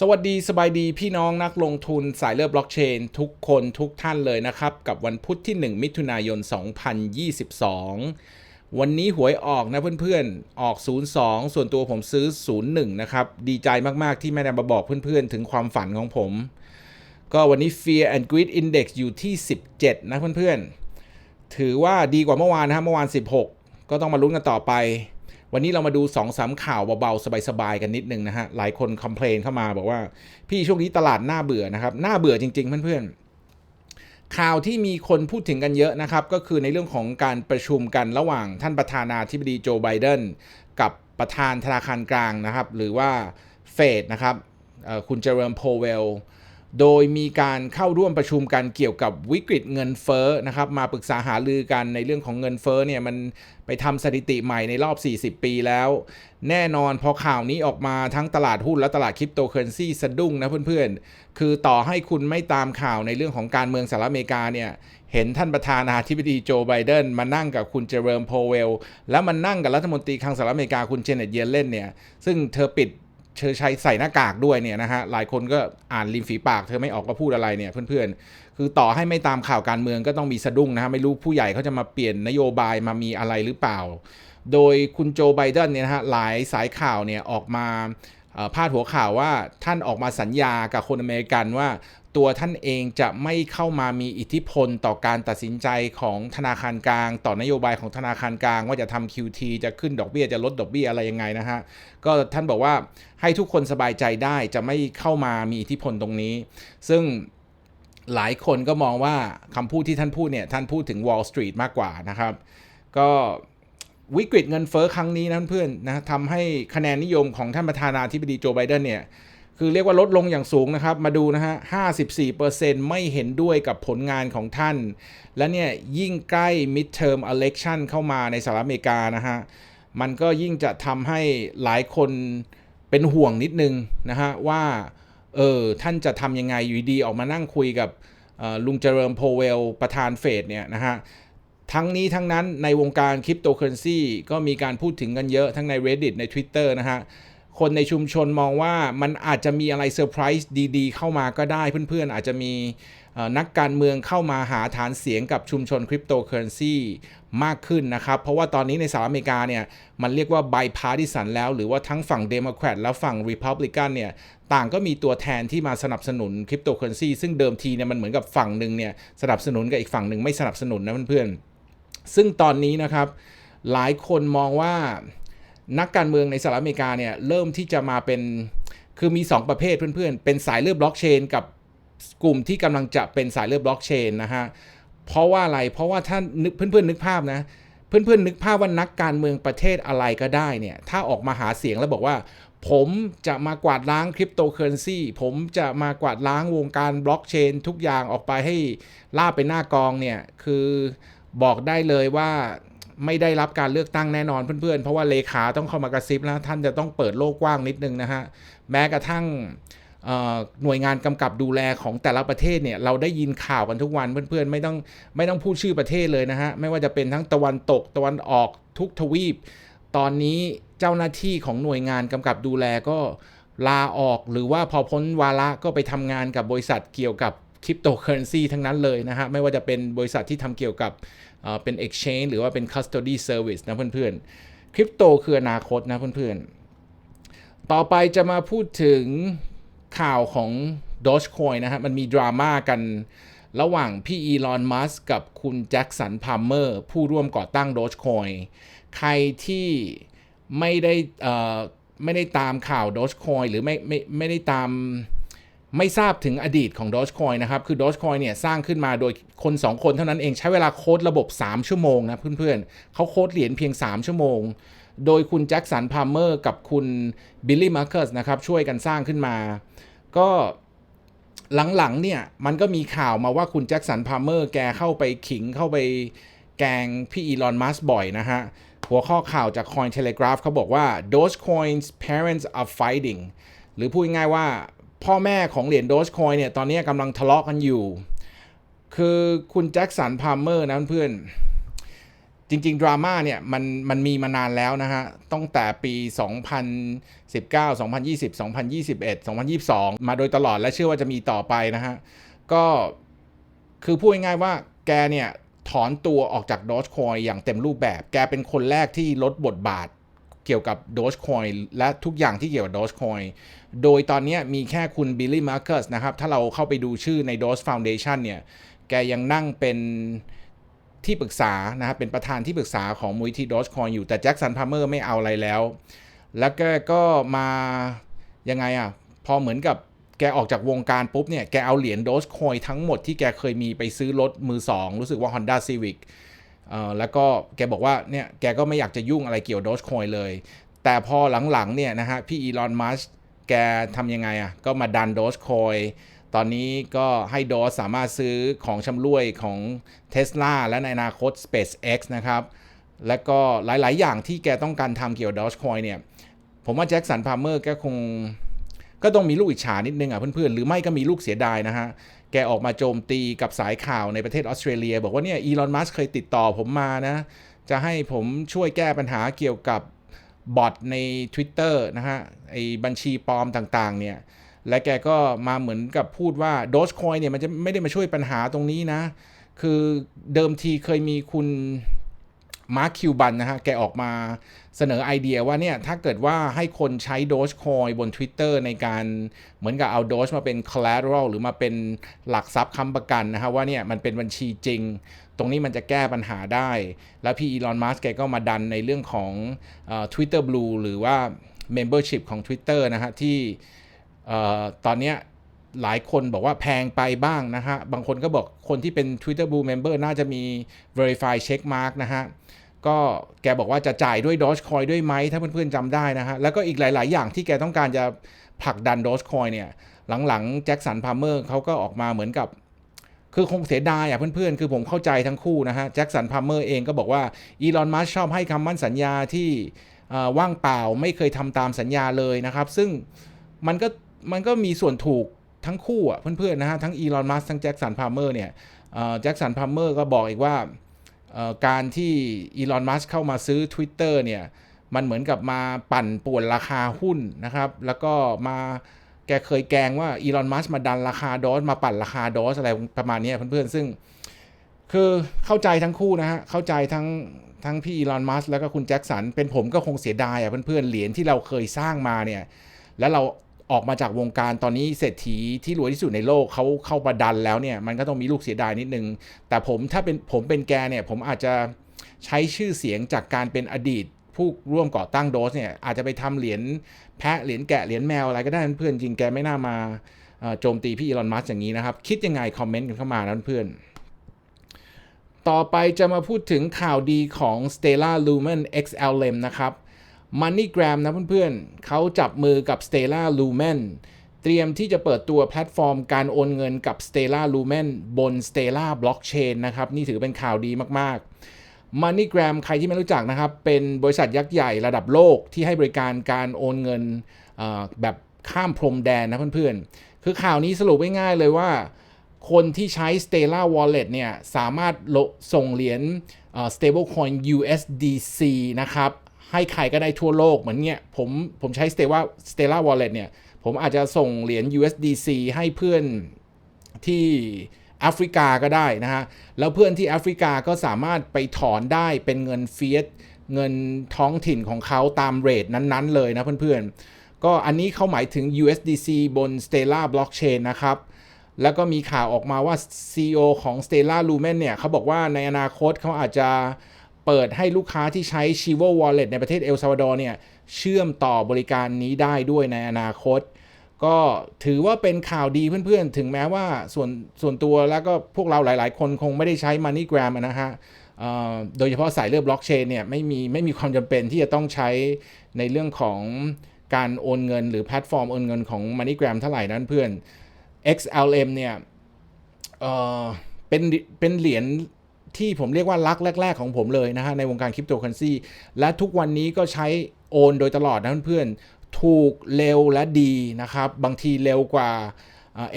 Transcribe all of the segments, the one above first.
สวัสดีสบายดีพี่น้องนักลงทุนสายเลือดบล็อกเชน ทุกคนทุกท่านเลยนะครับ กับวันพุธที่ 1 มิถุนายน 2022 วันนี้หวยออกนะเพื่อนๆ ออก 02 ส่วนตัวผมซื้อ 01 นะครับ ดีใจมากๆที่แม่ได้มาบอกเพื่อนๆ ถึงความฝันของผม ก็วันนี้ Fear and Greed Index อยู่ที่ 17 นะเพื่อนๆ ถือว่าดีกว่าเมื่อวานนะเมื่อวาน 16 ก็ต้องมาลุ้นกันต่อไป วันนี้เรามาดู2อสาข่าวเบาๆ สบายๆ กันนิดนึงนะฮะ หลายคนคอมเพลนเข้ามาบอกว่า พี่ช่วงนี้ตลาดน่าเบื่อนะครับ น่าเบื่อจริง ๆ เพื่อนๆ ข่าวที่มีคนพูดถึงกันเยอะนะครับ ก็คือในเรื่องของการประชุมกันระหว่างท่านประธานาธิบดีโจไบเดนกับประธานธนาคารกลางนะครับ หรือว่าเฟดนะครับคุณเจอร์มโพเวล โดยมีการเข้าร่วมประชุมกันเกี่ยวกับวิกฤตเงินเฟ้อนะครับมาปรึกษาหารือกันในเรื่องของเงินเฟ้อเนี่ยมันไปทำสถิติใหม่ในรอบ 40 ปีแล้ว แน่นอนพอข่าวนี้ออกมาทั้งตลาดหุ้นและตลาดคริปโตเคอเรนซีสะดุ้งนะเพื่อนๆ คือต่อให้คุณไม่ตามข่าวในเรื่องของการเมืองสหรัฐอเมริกาเนี่ยเห็นท่านประธานาธิบดีโจไบเดนมานั่งกับคุณเจเรมโพเวล แล้วมันนั่งกับรัฐมนตรีคลังสหรัฐอเมริกาคุณเจเน็ตเยเลนเนี่ยซึ่งเธอปิด เธอใช้ใส่หน้ากากด้วยเนี่ยนะฮะหลายคนก็อ่านริมฝีปากเธอไม่ออกก็พูดอะไรเนี่ยเพื่อนๆ คือต่อให้ไม่ตามข่าวการเมืองก็ต้องมีสะดุ้งนะฮะไม่รู้ผู้ใหญ่เขาจะมาเปลี่ยนนโยบายมามีอะไรหรือเปล่า โดยคุณโจไบเดนเนี่ยนะฮะหลายสายข่าวเนี่ยออกมา พาดหัวข่าวว่าท่านออกมาสัญญากับคนอเมริกันว่า ตัวท่านเองจะไม่เข้ามามีอิทธิพลต่อการตัดสินใจของธนาคารกลาง ต่อนโยบายของธนาคารกลาง ว่าจะทำ QT จะขึ้นดอกเบี้ยจะลดดอกเบี้ยอะไรยังไงนะฮะก็ท่านบอกว่าให้ทุกคนสบายใจได้จะไม่เข้ามามีอิทธิพลตรงนี้ ซึ่งหลายคนก็มองว่าคำพูดที่ท่านพูดเนี่ยท่านพูดถึง Wall Street มากกว่านะครับ ก็ วิกฤตเงินเฟ้อครั้งนี้นะเพื่อนนะทำให้คะแนนนิยมของท่านประธานาธิบดีโจไบเดนเนี่ยคือเรียกว่าลดลงอย่างสูงนะครับ มาดูนะฮะ 54%ไม่เห็นด้วยกับผลงานของท่าน และเนี่ยยิ่งใกล้ midterm election เข้ามาในสหรัฐอเมริกานะฮะ มันก็ยิ่งจะทำให้หลายคนเป็นห่วงนิดนึงนะฮะ ว่า เออ ท่านจะทำยังไงอยู่ดีออกมานั่งคุยกับออลุงเจริญโพเวล ประธานเฟดเนี่ยนะฮะ ทั้งนี้ทั้งนั้นในวงการคริปโตเคอเรนซีก็มีการพูดถึงกันเยอะทั้งใน Reddit ใน Twitter นะฮะ คนในชุมชนมองว่ามันอาจจะมีอะไรเซอร์ไพรส์ดีๆ เข้ามาก็ได้เพื่อนๆ อาจจะมีนักการเมืองเข้ามาหาฐานเสียงกับชุมชนคริปโตเคอเรนซีมากขึ้นนะครับ เพราะว่าตอนนี้ในสหรัฐอเมริกาเนี่ย มันเรียกว่า bipartisan แล้ว หรือว่าทั้งฝั่งเดโมแครตและฝั่ง Republican เนี่ย ต่างก็มีตัวแทนที่มาสนับสนุนคริปโตเคอเรนซีซึ่งเดิมทีเนี่ยมันเหมือนกับฝั่งหนึ่งเนี่ยสนับสนุนกับอีกฝั่งหนึ่งไม่สนับสนุนนะเพื่อนๆ ซึ่งตอนนี้นะครับหลายคนมองว่านักการเมืองในสหรัฐอเมริกาเนี่ยเริ่มที่จะมาเป็นคือมี 2 ประเภทเพื่อนๆ เป็นสายเลือดบล็อกเชนกับกลุ่มที่กำลังจะเป็นสายเลือดบล็อกเชนนะฮะเพราะว่าอะไรเพราะว่าท่านึกเพื่อนๆนึกภาพนะเพื่อนๆนึกภาพว่านักการเมืองประเทศอะไรก็ได้เนี่ยถ้าออกมาหาเสียงแล้วบอกว่า ผมจะมากวาดล้างคริปโตเคอเรนซีผมจะมากวาดล้างวงการบล็อกเชนทุกอย่างออกไปให้ล่าไปหน้ากองเนี่ยคือ บอกได้เลยว่าไม่ได้รับการเลือกตั้งแน่นอนเพื่อนๆ เพราะว่าเลขาต้องเข้ามากระซิบแล้วท่านจะต้องเปิดโลกกว้างนิดนึงนะฮะ แม้กระทั่งหน่วยงานกำกับดูแลของแต่ละประเทศเนี่ยเราได้ยินข่าวกันทุกวันเพื่อนๆ ไม่ต้องไม่ต้องพูดชื่อประเทศเลยนะฮะ ไม่ว่าจะเป็นทั้งตะวันตกตะวันออกทุกทวีป ตอนนี้เจ้าหน้าที่ของหน่วยงานกำกับดูแลก็ลาออกหรือว่าพอพ้นวาระก็ไปทำงานกับบริษัทเกี่ยวกับ คริปโตเคอเรนซีทั้งนั้นเลยนะฮะ ไม่ว่าจะเป็นบริษัทที่ทำเกี่ยวกับเป็น exchange หรือว่าเป็น custody service นะเพื่อนๆ คริปโตคืออนาคตนะเพื่อนๆ ต่อไปจะมาพูดถึงข่าวของ Dogecoin นะฮะ มันมีดราม่ากันระหว่างพี่อีลอน มัสกับคุณแจ็คสัน พาร์เมอร์ ผู้ร่วมก่อตั้ง Dogecoin ใครที่ไม่ได้ไม่ได้ตามข่าว Dogecoin หรือไม่ไม่ไม่ได้ตาม ไม่ทราบถึงอดีตของ Dogecoin นะครับ คือ Dogecoin เนี่ยสร้างขึ้นมาโดยคน 2 คนเท่านั้นเองใช้เวลาโค้ดระบบ 3 ชั่วโมงนะเพื่อนๆเขาโค้ดเหรียญเพียง 3 ชั่วโมง โดยคุณแจ็คสันพาร์เมอร์กับคุณบิลลี่มาร์เคิสนะครับช่วยกันสร้างขึ้นมา ก็หลังๆเนี่ยมันก็มีข่าวมาว่าคุณแจ็คสันพาร์เมอร์แกเข้าไปขิงเข้าไปแกงพี่อีลอนมัสบ่อยนะฮะ หัวข้อข่าวจาก Coin Telegraph เขาบอกว่า Dogecoin's parents are fighting หรือพูดง่ายๆว่า พ่อแม่ของเหรียญ Dogecoin เนี่ยตอนนี้กำลังทะเลาะกันอยู่ คือคุณแจ็คสันพาร์เมอร์นะเพื่อนจริงๆ ดราม่าเนี่ยมันมันมีมานานแล้วนะฮะตั้งแต่ปี 2019 2020 2021 2022 มาโดยตลอดและเชื่อว่าจะมีต่อไปนะฮะ ก็คือพูดง่ายๆว่าแกเนี่ย ถอนตัวออกจาก Dogecoin อย่างเต็มรูปแบบ แกเป็นคนแรกที่ลดบทบาท เกี่ยวกับ Dogecoin และทุกอย่างที่เกี่ยวกับ Dogecoin โดยตอนนี้มีแค่คุณบิลลี่มาร์คัสนะครับ ถ้าเราเข้าไปดูชื่อใน Doge Foundation เนี่ย แกยังนั่งเป็นที่ปรึกษานะครับ เป็นประธานที่ปรึกษาของมูลที่ Dogecoin อยู่ แต่แจ็คสันพาร์เมอร์ไม่เอาอะไรแล้ว แล้วแกก็มายังไงอะ พอเหมือนกับแกออกจากวงการปุ๊บเนี่ย แกเอาเหรียญ Dogecoin ทั้งหมดที่แกเคยมีไปซื้อรถมือสองรู้สึกว่า Honda Civic แล้วก็แกบอกว่าเนี่ยแกก็ไม่อยากจะยุ่งอะไรเกี่ยว Dogecoin เลย แต่พอหลังๆเนี่ยนะฮะพี่อีลอนมัสแกทำยังไงอะก็มาดัน Dogecoin ตอนนี้ก็ให้โดสสามารถซื้อของชำร่วยของ Tesla และในอนาคต SpaceX นะครับ และก็หลาย ๆ อย่างที่แกต้องการทำเกี่ยวกับ Dogecoin เนี่ย ผมว่าแจ็คสันพาร์เมอร์แกคง ก็ต้องมีลูกอิจฉานิดนึงอะเพื่อน ๆ หรือไม่ก็มีลูกเสียดายนะฮะ แกออกมาโจมตีกับสายข่าวในประเทศออสเตรเลีย บอกว่าเนี่ยอีลอนมัสเคยติดต่อผมมานะ จะให้ผมช่วยแก้ปัญหาเกี่ยวกับบอทใน Twitter นะฮะไอ้บัญชีปลอมต่างๆเนี่ยและแกก็มาเหมือนกับพูดว่า Dogecoin เนี่ยมันจะไม่ได้มาช่วยปัญหาตรงนี้นะ คือเดิมทีเคยมีคุณ มาร์คคิวบันนะฮะ แกออกมาเสนอไอเดียว่าเนี่ย ถ้าเกิดว่าให้คนใช้ Dogecoin บน Twitter ในการเหมือนกับเอา Doge มาเป็น collateral หรือมาเป็นหลักทรัพย์ค้ำประกันนะฮะ ว่าเนี่ย มันเป็นบัญชีจริง ตรงนี้มันจะแก้ปัญหาได้ แล้วพี่อีลอนมัสแกก็มาดันในเรื่องของอ Twitter Blue หรือว่า membership ของ Twitter นะฮะ ที่ออตอนเนี้ย หลายคนบอกว่าแพงไปบ้างนะฮะ บางคนก็บอกคนที่เป็น Twitter Blue Member น่าจะมี Verify Check Mark นะฮะ ก็แกบอกว่าจะจ่ายด้วย Dogecoin ด้วยไหม ถ้าเพื่อนๆจำได้นะฮะ แล้วก็อีกหลาย ๆ อย่างที่แกต้องการจะผลักดัน Dogecoin เนี่ย หลังๆแจ็คสันพาร์เมอร์เขาก็ออกมาเหมือนกับ คือคงเสียดายอะเพื่อนๆ คือผมเข้าใจทั้งคู่นะฮะ แจ็คสันพาร์เมอร์เองก็บอกว่าอีลอนมัสชอบให้คำมั่นสัญญาที่ว่างเปล่าไม่เคยทำตามสัญญาเลยนะครับ ซึ่งมันก็มันก็มีส่วนถูก ทั้งคู่อะเพื่อนๆนะฮะทั้งอีลอนมัสทั้งแจ็คสันพาร์เมอร์เนี่ยแจ็คสันพาร์เมอร์ก็บอกอีกว่าการที่อีลอนมัสเข้ามาซื้อ Twitter เนี่ยมันเหมือนกับมาปั่นป่วนราคาหุ้นนะครับ แล้วก็มาแกเคยแกงว่าอีลอนมัสมาดันราคาดอสมาปั่นราคาดอสอะไรประมาณนี้เพื่อนๆ ซึ่งคือเข้าใจทั้งคู่นะฮะ เข้าใจทั้งทั้งพี่อีลอนมัสแล้วก็คุณแจ็คสันเป็นผมก็คงเสียดายอะเพื่อนๆ เหรียญที่เราเคยสร้างมาเนี่ย แล้วเรา ออกมาจากวงการตอนนี้เศรษฐีที่รวยที่สุดในโลกเขาเข้าประดันแล้วเนี่ยมันก็ต้องมีลูกเสียดายนิดนึง แต่ผมถ้าเป็นผมเป็นแกเนี่ยผมอาจจะใช้ชื่อเสียงจากการเป็นอดีต ผู้ร่วมก่อตั้งโดสเนี่ยอาจจะไปทำเหรียญแพะเหรียญแกะเหรียญแมวอะไรก็ได้เพื่อนจริงแกไม่น่ามาโจมตีพี่อีลอนมัสอย่างนี้นะครับ คิดยังไงคอมเมนต์กันเข้ามานะเพื่อนต่อไปจะมาพูดถึงข่าวดีของ Stella Lumen XLM นะครับ MoneyGram นะเพื่อนๆเขาจับมือกับ Stella Lumen เตรียมที่จะเปิดตัวแพลตฟอร์มการโอนเงินกับ Stella Lumen บน Stella Blockchain นะครับ นี่ถือเป็นข่าวดีมากๆ MoneyGram ใครที่ไม่รู้จักนะครับ เป็นบริษัทยักษ์ใหญ่ระดับโลกที่ให้บริการการโอนเงินแบบข้ามพรมแดนนะเพื่อนๆ คือข่าวนี้สรุปง่ายๆเลยว่า คนที่ใช้ Stella Wallet เนี่ย สามารถส่งเหรียญเอ่อ stablecoin USDC นะครับ ให้ใครก็ได้ทั่วโลกเหมือนเนี่ยผมผมใช้ Stella Stella Wallet เนี่ย ผมอาจจะส่งเหรียญ USDC ให้เพื่อนที่แอฟริกาก็ได้นะฮะ แล้วเพื่อนที่แอฟริกาก็สามารถไปถอนได้เป็นเงินเฟียสเงินท้องถิ่นของเขาตามเรทนั้น ๆ เลยนะเพื่อนๆ ก็อันนี้เขาหมายถึง USDC บน Stella Blockchain นะครับ แล้วก็มีข่าวออกมาว่า CEO ของ Stella Lumen เนี่ยเขาบอกว่าในอนาคตเขาอาจจะ เปิดให้ลูกค้าที่ใช้ Chivo Wallet ในประเทศเอลซาวาดอร์เนี่ยเชื่อมต่อบริการนี้ได้ด้วยในอนาคต ก็ถือว่าเป็นข่าวดีเพื่อนๆ ถึงแม้ว่าส่วนส่วนตัวแล้วก็พวกเราหลายๆ คนคงไม่ได้ใช้ MoneyGram นะฮะโดยเฉพาะสายเลือดบล็อกเชนเนี่ยไม่มีไม่มีความจำเป็นที่จะต้องใช้ในเรื่องของการโอนเงิน หรือแพลตฟอร์มโอนเงินของ MoneyGram เท่าไหร่นั้นเพื่อน XLM เนี่ยเอ่อเป็นเป็นเหรียญ ที่ผมเรียกว่ารักแรก ๆ ของผมเลยนะฮะในวงการคริปโตเคอเรนซีและทุกวันนี้ก็ใช้โอนโดยตลอดนะเพื่อนๆถูกเร็วและดีนะครับ บางทีเร็วกว่า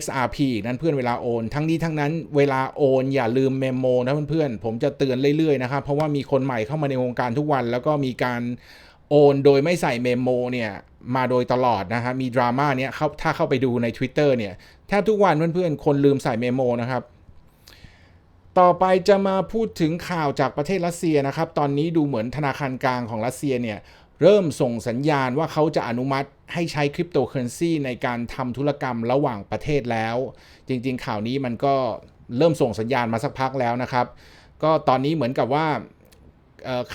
XRP นั้นเพื่อนเวลาโอน ทั้งนี้ทั้งนั้นเวลาโอน อย่าลืมเมมโมนะเพื่อนๆผมจะเตือนเรื่อยๆนะครับ เพราะว่ามีคนใหม่เข้ามาในวงการทุกวัน แล้วก็มีการโอนโดยไม่ใส่เมมโมเนี่ยมาโดยตลอดนะฮะมีดราม่าเนี้ยเขาถ้าเข้าไปดูใน Twitter เนี่ยแทบทุกวันเพื่อนๆคนลืมใส่เมมโมนะครับ ต่อไปจะมาพูดถึงข่าวจากประเทศรัสเซียนะครับ ตอนนี้ดูเหมือนธนาคารกลางของรัสเซียเนี่ยเริ่มส่งสัญญาณว่าเขาจะอนุมัติให้ใช้คริปโตเคอเรนซีในการทำธุรกรรมระหว่างประเทศแล้ว จริงๆ ข่าวนี้มันก็เริ่มส่งสัญญาณมาสักพักแล้วนะครับ ก็ตอนนี้เหมือนกับว่า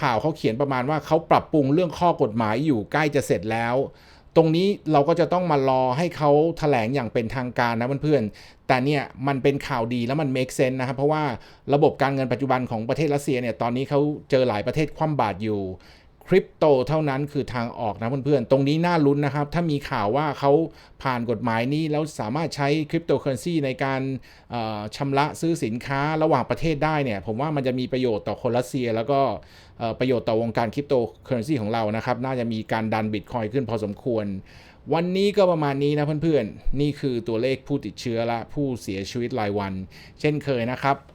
ข่าวเขาเขียนประมาณว่าเขาปรับปรุงเรื่องข้อกฎหมายอยู่ใกล้จะเสร็จแล้ว ตรงนี้เราก็จะต้องมารอให้เขาแถลงอย่างเป็นทางการนะเพื่อนๆ แต่เนี่ยมันเป็นข่าวดีแล้วมัน make sense นะครับ เพราะว่าระบบการเงินปัจจุบันของประเทศรัสเซียเนี่ยตอนนี้เขาเจอหลายประเทศคว่ำบาตรอยู่ คริปโตเท่านั้นคือทางออกนะเพื่อนๆ ตรงนี้น่าลุ้นนะครับ ถ้ามีข่าวว่าเขาผ่านกฎหมายนี้ แล้วสามารถใช้คริปโตเคอเรนซีในการชำระซื้อสินค้าระหว่างประเทศได้เนี่ย ผมว่ามันจะมีประโยชน์ต่อคนรัสเซีย แล้วก็ประโยชน์ต่อวงการคริปโตเคอเรนซีของเรานะครับ น่าจะมีการดันบิตคอยขึ้นพอสมควร วันนี้ก็ประมาณนี้นะเพื่อนๆ นี่คือตัวเลขผู้ติดเชื้อและผู้เสียชีวิตรายวัน เช่นเคยนะครับ